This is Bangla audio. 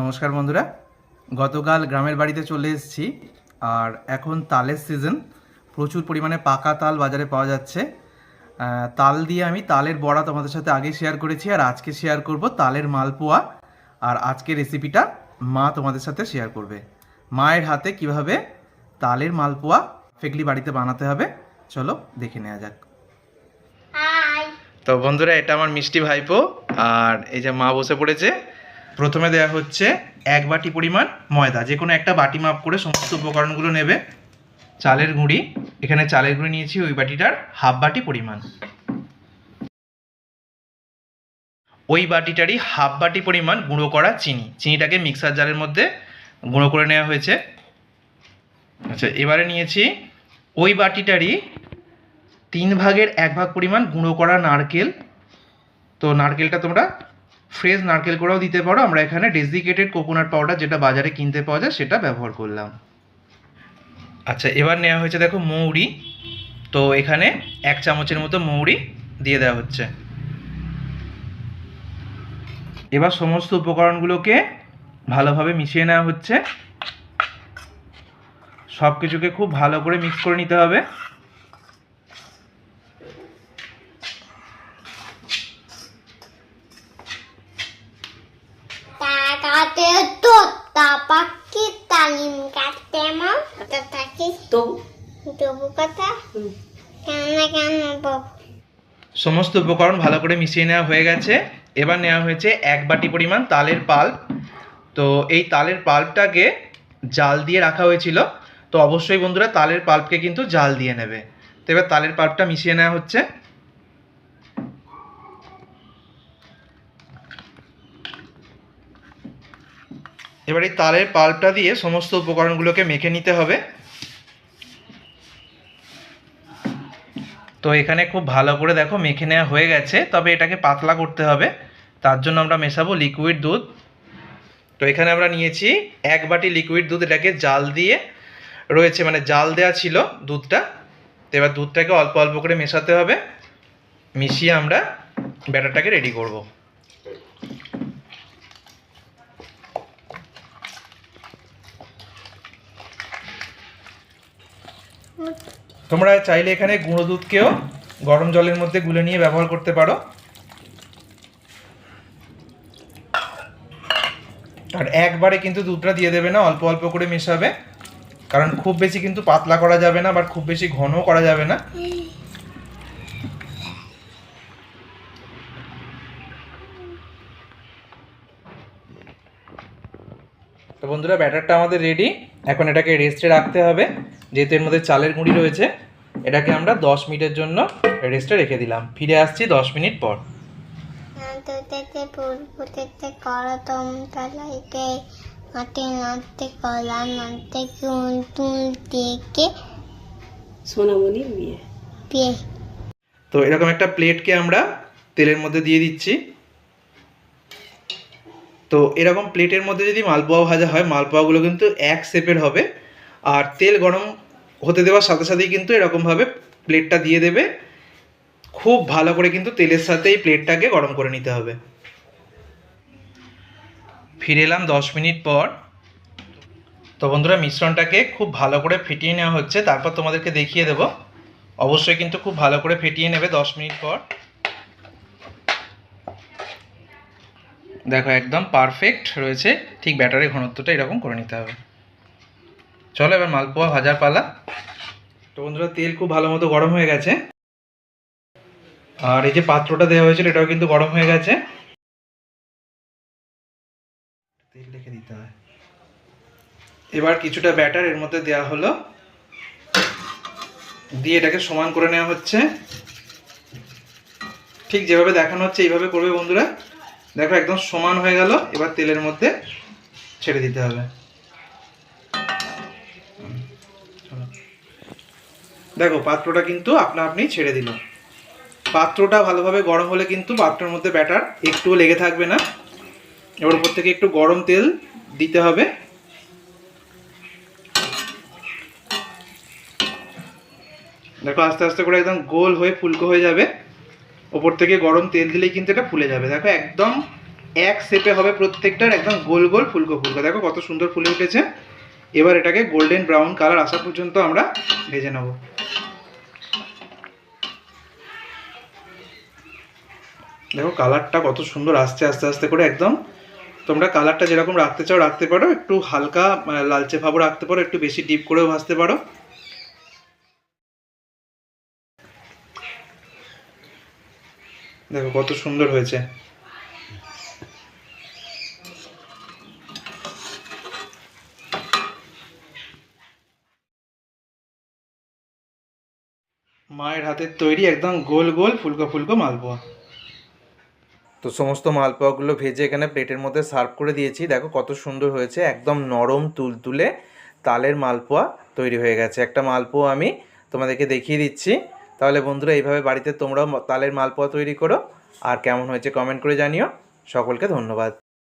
নমস্কার বন্ধুরা। গতকাল গ্রামের বাড়িতে চলে এসেছি আর এখন তালের সিজন প্রচুর পরিমাণে পাকা তাল বাজারে পাওয়া যাচ্ছে। তাল দিয়ে আমি তালের বড়া তোমাদের সাথে আগে শেয়ার করেছি আর আজকে শেয়ার করব তালের মালপোয়া। আর আজকে রেসিপিটা মা তোমাদের সাথে শেয়ার করবে। মায়ের হাতে কীভাবে তালের মালপোয়া ফেকলি বাড়িতে বানাতে হবে চলো দেখে নেওয়া যাক। তো বন্ধুরা এটা আমার মিষ্টি ভাইপো। আর এই যে মা বসে পড়েছে প্রথমে দেওয়া হচ্ছে এক বাটি পরিমাণ ময়দা যে কোনো একটা বাটি মাপ করে সমস্ত উপকরণগুলো নেবে। চালের গুঁড়ি, এখানে চালের গুঁড়ি নিয়েছি, ওই বাটিটার হাফ বাটি পরিমাণ। ওই বাটিটারই হাফ বাটি পরিমাণ গুঁড়ো করা চিনি। চিনিটাকে মিক্সার জারের মধ্যে গুঁড়ো করে নেওয়া হয়েছে। আচ্ছা এবারে নিয়েছি ওই বাটিটারই তিন ভাগের এক ভাগ পরিমাণ গুঁড়ো করা নারকেল। তো নারকেলটা তোমরা ফ্রেশ নারকেল করেও দিতে পারো। আমরা এখানে ডেসিকেটেড কোকোনাট পাউডার যেটা বাজারে কিনতে পাওয়া যায় সেটা ব্যবহার করলাম। আচ্ছা এবার নেওয়া হয়েছে দেখো মৌরি। তো এখানে এক চামচের মতো মৌরি দিয়ে দেওয়া হচ্ছে। এবার সমস্ত উপকরণগুলোকে ভালোভাবে মিশিয়ে নেওয়া হচ্ছে। সব কিছুকে খুব ভালো করে মিক্স করে নিতে হবে। তো তাপাকি তালিম কাটতে আমার কথা থাকি? তো তবু কথা? কেন কেন সমস্ত উপকরণ ভালো করে মিশিয়ে নেওয়া হয়ে গেছে। এবার নেওয়া হয়েছে এক বাটি পরিমাণ তালের পাল্প। তো এই তালের পাল্পটাকে জাল দিয়ে রাখা হয়েছিল। তো অবশ্যই বন্ধুরা তালের পাল্পকে কিন্তু জাল দিয়ে নেবে। তো এবার তালের পাল্পটা মিশিয়ে নেওয়া হচ্ছে। এবার এই তালের পাল্পটা দিয়ে সমস্ত উপকরণগুলোকে মেখে নিতে হবে। তো এখানে খুব ভালো করে দেখো মেখে নেওয়া হয়ে গেছে, তবে এটাকে পাতলা করতে হবে। তার জন্য আমরা মেশাবো লিকুইড দুধ। তো এখানে আমরা নিয়েছি এক বাটি লিকুইড দুধ, এটাকে জাল দিয়ে রয়েছে মানে জাল দেওয়া ছিল দুধটা। তো এবার দুধটাকে অল্প অল্প করে মেশাতে হবে। মিশিয়ে আমরা ব্যাটারটাকে রেডি করব। তোমরা চাইলে এখানে গুঁড়ো দুধকেও গরম জলের মধ্যে গুলে নিয়ে ব্যবহার করতে পারো। আর একবারে কিন্তু দুধটা দিয়ে দেবে না, অল্প অল্প করে মেশাবে। কারণ খুব বেশি কিন্তু পাতলা করা যাবে না, বা খুব বেশি ঘনও করা যাবে না। তো বন্ধুরা, ব্যাটারটা আমাদের রেডি এখন এটাকে রেস্টে রাখতে হবে। যেহেতু এর মধ্যে চালের গুঁড়ি রয়েছে এটাকে আমরা দশ মিনিটের জন্য রেস্টে রেখে দিলাম। ফিরে আসছি দশ মিনিট পর। পেয়ে তো এরকম একটা প্লেটকে আমরা তেলের মধ্যে দিয়ে দিচ্ছি। তো এরকম প্লেটের মধ্যে যদি মালপোয়া ভাজা হয় মালপোয়াগুলো কিন্তু এক শেপের হবে। আর তেল গরম হতে দেওয়ার সাথে সাথেই কিন্তু এরকমভাবে প্লেটটা দিয়ে দেবে। খুব ভালো করে কিন্তু তেলের সাথে এই প্লেটটাকে গরম করে নিতে হবে। ফিরে এলাম দশ মিনিট পর। তো বন্ধুরা, মিশ্রণটাকে খুব ভালো করে ফেটিয়ে নেওয়া হচ্ছে। তারপর তোমাদেরকে দেখিয়ে দেবো। অবশ্যই কিন্তু খুব ভালো করে ফেটিয়ে নেবে দশ মিনিট পর। দেখো, একদম পারফেক্ট রয়েছে। ঠিক ব্যাটারের ঘনত্বটা এরকম করে নিতে হবে। চলো এবার মালপোয়া ভাজার পালা। তো বন্ধুরা, তেল খুব ভালো মতো গরম হয়ে গেছে। আর এই যে পাত্রটা দেওয়া হয়েছিল, এটাও কিন্তু গরম হয়ে গেছে। তেল রেখে দিতে হয়। এবার কিছুটা ব্যাটার এর মধ্যে দেওয়া হলো। দিয়ে এটাকে সমান করে নেওয়া হচ্ছে। ঠিক যেভাবে দেখানো হচ্ছে, এইভাবে করবে বন্ধুরা। দেখো, একদম সমান হয়ে গেল। এবার তেলের মধ্যে ছেড়ে দিতে হবে হুম, চলো। দেখো, পাত্রটা কিন্তু আপনা আপনি ছেড়ে দিল। পাত্রটা ভালোভাবে গরম হলে কিন্তু পাত্রের মধ্যে ব্যাটার একটুও লেগে থাকবে না। এবার উপর থেকে একটু গরম তেল দিতে হবে। দেখো, আস্তে আস্তে করে একদম গোল হয়ে ফুলকো হয়ে যাবে। ওপর থেকে গরম তেল দিলেই কিন্তু এটা ফুলে যাবে। দেখো, একদম এক শেপে হবে প্রত্যেকটার একদম গোল গোল ফুলকো ফুলকো। দেখো, কত সুন্দর ফুলে উঠেছে। এবার এটাকে গোল্ডেন ব্রাউন কালার আসা পর্যন্ত আমরা ভেজে নেব। দেখো কালারটা কত সুন্দর আসছে, আস্তে আস্তে করে একদম। তোমরা কালারটা যেরকম রাখতে চাও, রাখতে পারো। একটু হালকা মানে লালচে ভাবও রাখতে পারো, একটু বেশি ডিপ করেও ভাজতে পারো। দেখো কত সুন্দর হয়েছে। মায়ের হাতের তৈরি একদম গোল গোল ফুলকো ফুলকো মালপোয়া। তো সমস্ত মালপোয়াগুলো ভেজে এখানে প্লেটের মধ্যে সার্ভ করে দিয়েছি। দেখো কত সুন্দর হয়েছে, একদম নরম তুলতুলে তালের মালপোয়া তৈরি হয়ে গেছে। একটা মালপোয়া আমি তোমাদেরকে দেখিয়ে দিচ্ছি। তাহলে বন্ধুরা, এইভাবে বাড়িতে তোমরাও তালের মালপোয়া তৈরি করো। আর কেমন হয়েছে কমেন্ট করে জানিও। সকলকে ধন্যবাদ।